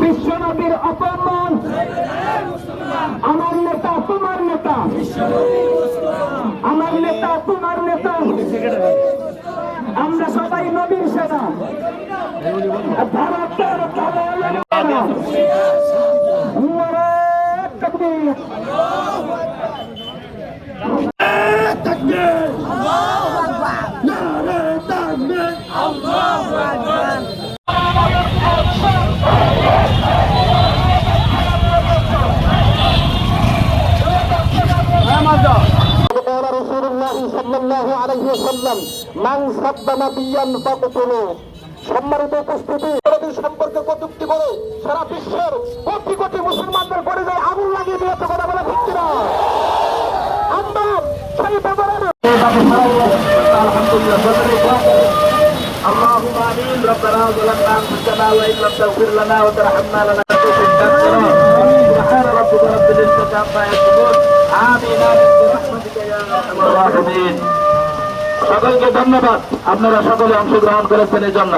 বিশ্বনবীর অপমান আমার নেতা তোমার নেতা আমার নেতা তোমার নেতা আমরা সবাই নবীর সেনা الله عليه وسلم من سب نبيا فاقتلوه সম্মানিত উপস্থিতি নবীর সম্পর্কে কটূক্তি করে সারা বিশ্বের কোটি কোটি মুসলমানদের পরিচয় আগুন লাগিয়ে দিয়েছে কথা বলে ঠিক কিনা আমরা সেই ব্যাপারে اللهم امين ربنا ظلمنا انفسنا وان لم تغفر لنا وترحمنا لنكونن من سبحان ربك رب العزه عما يصفون امين امين برحمتك يا ارحم الراحمين সকলকে ধন্যবাদ। আপনারা সকলে অংশগ্রহণ করেছেন এই জন্য